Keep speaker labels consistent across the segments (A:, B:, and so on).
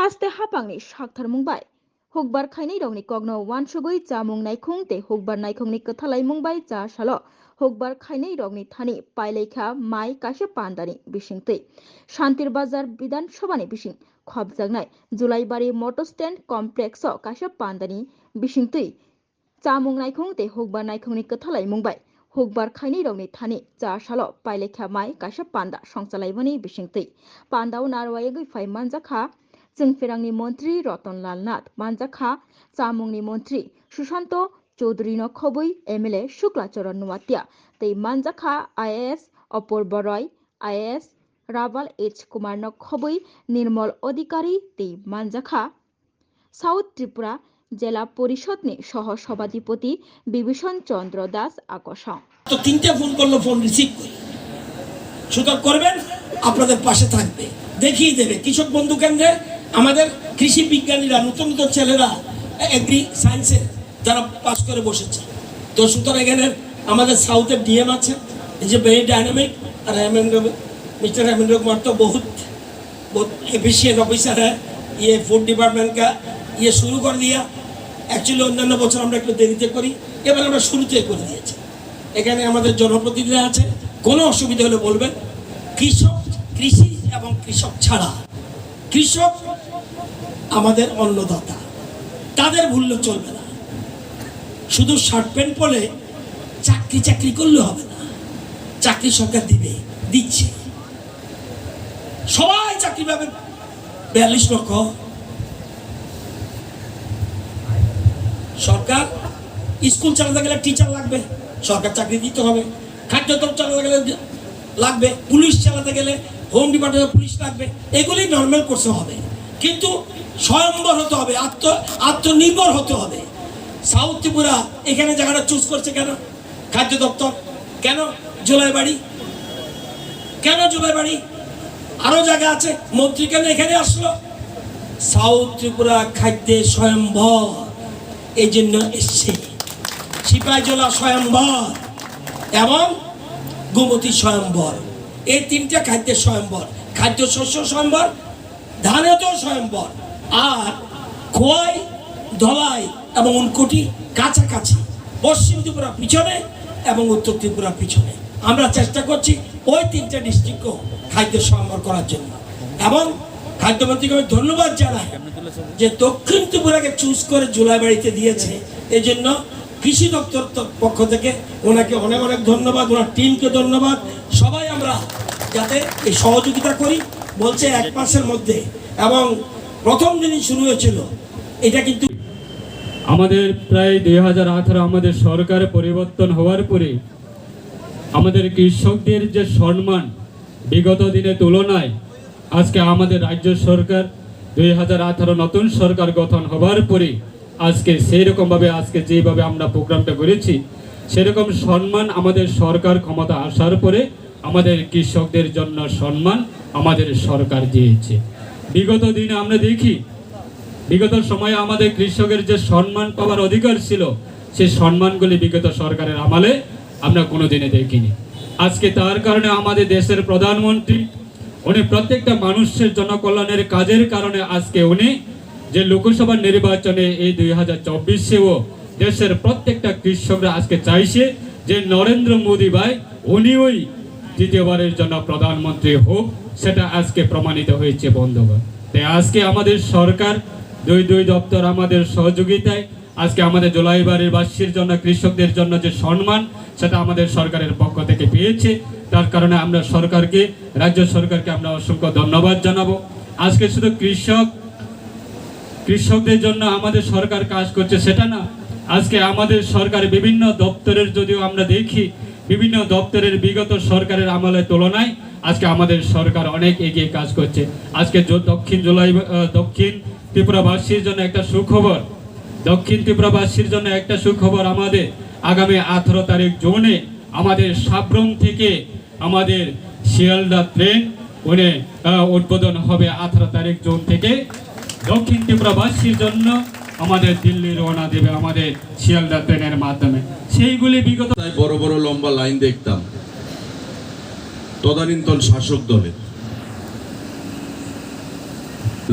A: haste hapangni sakthar mungbai hukbar khainai rokni kogno wansugui chamung naikung te hukbar naikungni kwthalai mungbai cha salo hukbar khainai rokni thani pailaikha mai kaisa pandani bisingtwi শান্তির বাজার বিধানসভানি বিসিং খবজাকনাই Jolaibari motor stand complex কাইসা পান্দানি বিসিংতৈ চামুং নাইখং te hukbar naikungni kwthalai mungbai hukbar khainai rokni thani cha salo pailaikha mai kaisa panda songchalaimani bisingtwi pandao narwaiagui চেংফেরাংনি মন্ত্রী রতনলাল নাথ মানজাখা খা চামুংনি মন্ত্রী সুশান্ত চৌধুরী নখবই এমএলএ শুক্লাচরণ নোয়াতিয়া তেই মানজাখা খা IAS Apurba Roy IAS Raval H Kumar নখবই Nirmal Adhikari তেই মানজাখা সাউথ ত্রিপুরা জেলা পরিষদ নে সহ সভাধিপতি বিভীষণ চন্দ্র দাস আকর্ষণ
B: তো তিনটা ফোন করল ফোন রিসিভ করি। সুতরাং করবেন? আপনাদের পাশে থাকবে দেখিয়ে দেবে কৃষক বন্ধু কেন্দ্রে আমাদের কৃষি বিজ্ঞানীরা নতুন নতুন ছেলেরা এগ্রি সায়েন্সে যারা পাস করে বসেছে তো সুতরাং এখানে আমাদের সাউথের ডিএম আছে এই যে ভেরি डायनामिक और हेमेंद्र मिस्टर हेमेंद्र कुमार तो बहुत बहुत एफिशिएंट ऑफिसर है ये फूड डिपार्टमेंट का ये शुरू कर दिया অ্যাকচুয়ালি অন্যান্য বছর আমরা একটু দেরিতে করি এবার আমরা শুরুতে করে দিয়েছি এখানে আমাদের জনপ্রতিনিধিরা আছে কোনো অসুবিধা হলে বলবেন কৃষক কৃষি এবং কৃষক ছাড়া কৃষক আমাদের অন্নদাতা। তাদের ভুললে চলবে না। শুধু শার্ট প্যান্ট পরে চাকরি চাকরি করলে হবে না। চাকরি সরকার দিবে, দিচ্ছে। সবাই চাকরি পাবে। বিয়াল্লিশ লক্ষ। সরকার স্কুল চালাতে গেলে টিচার লাগবে। সরকার চাকরি দিতে হবে। খাদ্য দ্রব্য চালাতে গেলে লাগবে। পুলিশ চালাতে গেলে হোম ডিপার্টমেন্টের পুলিশ লাগবে। এগুলি নর্মাল করতে হবে। কিন্তু স্বয়ম্বর হতে হবে, আত্ম, আত্মনির্ভর হতে হবে। সাউথ ত্রিপুরা, এখানে জায়গাটা চুজ করছে কেন? খাদ্য দপ্তর। কেন জুলাই বাড়ি? কেন জুলাই বাড়ি? আরও জায়গা আছে। মন্ত্রী কেন এখানে আসলো? সাউথ ত্রিপুরা খাদ্যে স্বয়ম্ভর এই জন্য এসছে। সিপাহীজলা স্বয়ম্বর। এবং গোমতী স্বয়ম্বর। এই তিনটা খাদ্যের স্বয়ম্বর। খাদ্য শস্য স্বয়ম্বর ধানেতেও স্বয়ম্বর। আর খোয়াই ধলাই এবং উনকুটি কাছাকাছি। পশ্চিম ত্রিপুরা পিছনে এবং উত্তর ত্রিপুরা পিছনে। আমরা চেষ্টা করছি ওই তিনটা ডিস্ট্রিক্টও খাদ্য স্বয়ম্বর করার জন্য। এবং খাদ্যমন্ত্রীকে আমি ধন্যবাদ জানাই যে দক্ষিণ ত্রিপুরাকে চুজ করে জুলাই বাড়িতে দিয়েছে। এই জন্য কৃষি দপ্তর পক্ষ থেকে ওনাকে অনেক অনেক ধন্যবাদ, ওনার টিমকে ধন্যবাদ। সবাই আমরা যাতে এই সহযোগিতা করি, বলছে এক মাসের মধ্যে। এবং প্রথম দিনই শুরু হয়েছিল। এটা কিন্তু
C: আমাদের প্রায় দুই হাজার আঠারো আমাদের সরকার পরিবর্তন হওয়ার পরে আমাদের কৃষকদের যে সম্মান বিগত দিনের তুলনায়, আজকে আমাদের রাজ্য সরকার দুই হাজার আঠারো নতুন সরকার গঠন হওয়ার পরে আজকে সেই রকমভাবে আজকে যেভাবে আমরা প্রোগ্রামটা করেছি, সেরকম সম্মান আমাদের সরকার ক্ষমতা আসার পরে আমাদের কৃষকদের জন্য সম্মান আমাদের সরকার দিয়েছে। বিগত দিনে আমরা দেখি, বিগত সময়ে আমাদের কৃষকের যে সম্মান পাওয়ার অধিকার ছিল সেই সম্মানগুলি বিগত সরকারের আমলে আমরা কোনোদিনে দেখিনি। আজকে তার কারণে আমাদের দেশের প্রধানমন্ত্রী, উনি প্রত্যেকটা মানুষের জনকল্যাণের কাজের কারণে আজকে উনি যে লোকসভা নির্বাচনে এই দুই হাজার চব্বিশেও দেশের প্রত্যেকটা কৃষকরা আজকে চাইছে যে নরেন্দ্র মোদী ভাই, উনি ওই দ্বিতীয়বারের জন্য প্রধানমন্ত্রী হোক, সেটা আজকে প্রমাণিত হয়েছে বন্ধুগণ। তাই আজকে আমাদের সরকার, দুই দুই দপ্তর আমাদের সহযোগিতায়, আজকে আমাদের জলাইবাড়ির বাসীর জন্য কৃষকদের জন্য যে সম্মান, সেটা আমাদের সরকারের পক্ষ থেকে পেয়েছে। তার কারণে আমরা সরকারকে, রাজ্য সরকারকে আমরা অসংখ্য ধন্যবাদ জানাব। আজকে শুধু কৃষক কৃষকদের জন্য আমাদের সরকার কাজ করছে সেটা না। আজকে আমাদের সরকার বিভিন্ন দপ্তরের যদিও আমরা দেখি, বিভিন্ন দপ্তরের বিগত সরকারের আমলের তুলনায় আজকে আমাদের সরকার অনেক এগিয়ে কাজ করছে। আজকে দক্ষিণ জুলাই দক্ষিণ ত্রিপুরাবাসীর জন্য একটা সুখবর। দক্ষিণ ত্রিপুরাবাসীর জন্য একটা সুখবর আমাদের। আগামী আঠারো তারিখ জুনে আমাদের সাব্রম থেকে আমাদের শিয়ালদা ট্রেন, উনি উদ্বোধন হবে আঠারো তারিখ জুন থেকে। দক্ষিণ ত্রিপুরাবাসীর জন্য আমাদের দিল্লি রওনা দেবে আমাদের শিয়ালদা ট্রেনের মাধ্যমে। সেইগুলি বিগত
D: বড় বড় লম্বা লাইন দেখতাম। তদানীন্তন শাসক দলের।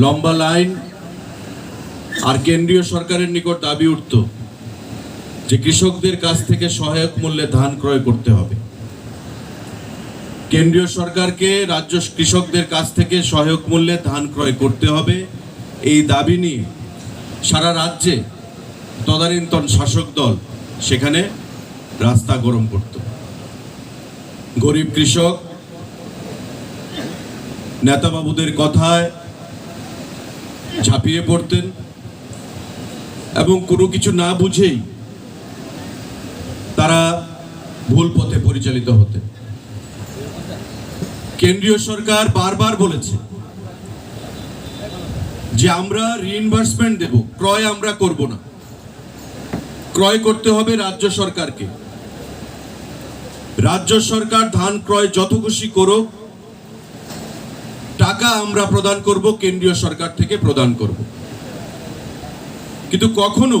D: লম্বা লাইন আর কেন্দ্রীয় সরকারের নিকট দাবি উঠত যে কৃষকদের কাছ থেকে সহায়ক মূল্যে ধান ক্রয় করতে হবে। কেন্দ্রীয় সরকারকে রাজ্য কৃষকদের কাছ থেকে সহায়ক মূল্যে ধান ক্রয় করতে হবে। এই দাবি নিয়ে সারা রাজ্যে তদানীন্তন শাসক দল সেখানে রাস্তা গরম করত। গরিব কৃষক, নেতাবাবুদের কথায় ঝাঁপিয়ে পড়তেন এবং কোনো কিছু না বুঝেই তারা ভুল পথে পরিচালিত হতেন। কেন্দ্রীয় সরকার বারবার বলেছে যে আমরা রিইনভার্সমেন্ট দেব, ক্রয় আমরা করব না। ক্রয় করতে হবে রাজ্য সরকারকে। রাজ্য সরকার ধান ক্রয় যত খুশি করুক, টাকা আমরা প্রদান করব, কেন্দ্রীয় সরকার থেকে প্রদান করব। কিন্তু কখনো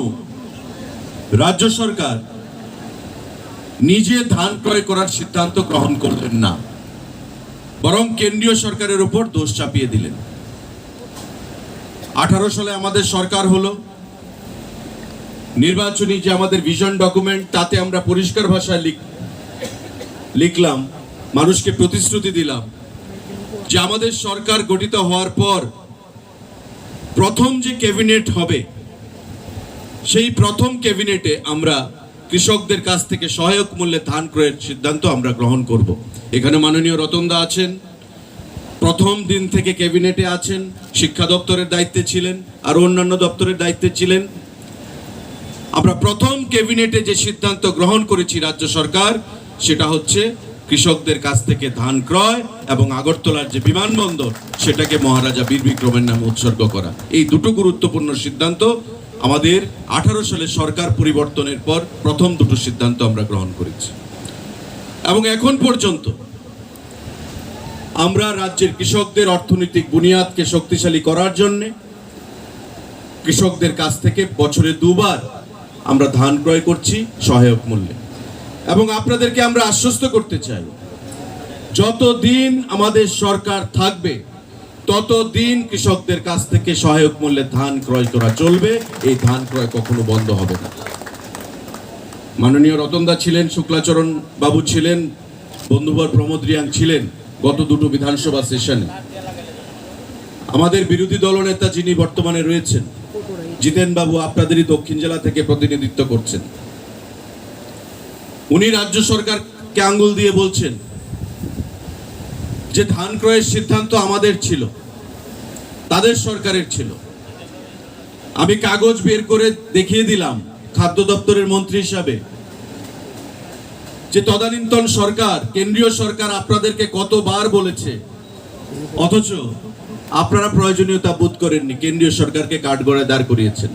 D: রাজ্য সরকার নিজে ধান ক্রয় করার সিদ্ধান্ত গ্রহণ করলেন না, বরং কেন্দ্রীয় সরকারের উপর দোষ চাপিয়ে দিলেন। আঠারো সালে আমাদের সরকার হলো। নির্বাচনী যে আমাদের ভিশন ডকুমেন্ট তাতে আমরা পরিষ্কার ভাষায় লিখ, লিখলাম, মানুষকে প্রতিশ্রুতি দিলাম যে আমাদের সরকার গঠিত হওয়ার পর প্রথম যে ক্যাবিনেট হবে, সেই প্রথম ক্যাবিনেটে আমরা কৃষকদের কাছ থেকে সহায়ক মূল্যে ধান ক্রয়ের সিদ্ধান্ত আমরা গ্রহণ করব। এখানে মাননীয় রতনদা আছেন প্রথম দিন থেকে ক্যাবিনেটে আছেন, শিক্ষা দপ্তরের দায়িত্বে ছিলেন আর অন্যান্য দপ্তরের দায়িত্বে ছিলেন। আমরা প্রথম ক্যাবিনেটে যে সিদ্ধান্ত গ্রহণ করেছি রাজ্য সরকার, সেটা হচ্ছে কৃষকদের কাছ থেকে ধান ক্রয় এবং আগরতলার যে বিমানবন্দর, সেটাকে মহারাজা বীর বিক্রমের নামে উৎসর্গ করা। এই দুটো গুরুত্বপূর্ণ সিদ্ধান্ত আমাদের আঠারো সালে সরকার পরিবর্তনের পর প্রথম দুটো সিদ্ধান্ত আমরা গ্রহণ করেছি। এবং এখন পর্যন্ত আমরা রাজ্যের কৃষকদের অর্থনৈতিক বুনিয়াদকে শক্তিশালী করার জন্য কৃষকদের কাছ থেকে বছরে দুবার আমরা ধান ক্রয় করছি সহায়ক মূল্যে। এবং আপনাদেরকে আমরা আশ্বস্ত করতে চাই, যতদিন আমাদের সরকার থাকবে, ততদিন কৃষকদের কাছ থেকে সহায়ক মূল্যে ধান ক্রয় করা চলবে, এই ধান ক্রয় কখনো বন্ধ হবে না। মাননীয় রতনদা ছিলেন, শুক্লাচরণ বাবু ছিলেন, বন্ধুবর প্রমোদ রিয়াং ছিলেন গত দুটো বিধানসভা সেশনে আমাদের বিরোধী দলনেতা যিনি বর্তমানে রয়েছেন জিতেন বাবু আপনাদেরই দক্ষিণ জেলা থেকে প্রতিনিধিত্ব করছেন। উনি রাজ্য সরকারকে আঙ্গুল দিয়ে বলছেন যে ধান ক্রয়ের সিদ্ধান্ত আমাদের ছিল, তাদের সরকারের ছিল। আমি কাগজ বের করে দেখিয়ে দিলাম, খাদ্য দপ্তরের মন্ত্রী হিসাবে যে তদানীন্তন সরকার, কেন্দ্রীয় সরকার আপনাদেরকে কতবার বলেছে? অথচ আপনারা প্রয়োজনীয়তা বোধ করেননি, কেন্দ্রীয় সরকারকে কাঠগড়ায় দাঁড় করিয়েছেন।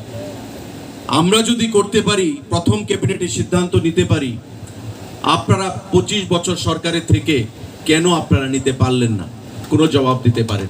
D: আমরা যদি করতে পারি, প্রথম ক্যাবিনেটের সিদ্ধান্ত নিতে পারি, আপনারা পঁচিশ বছর সরকারের থেকে কেন আপনারা নিতে পারলেন না? কোনো জবাব দিতে পারেন।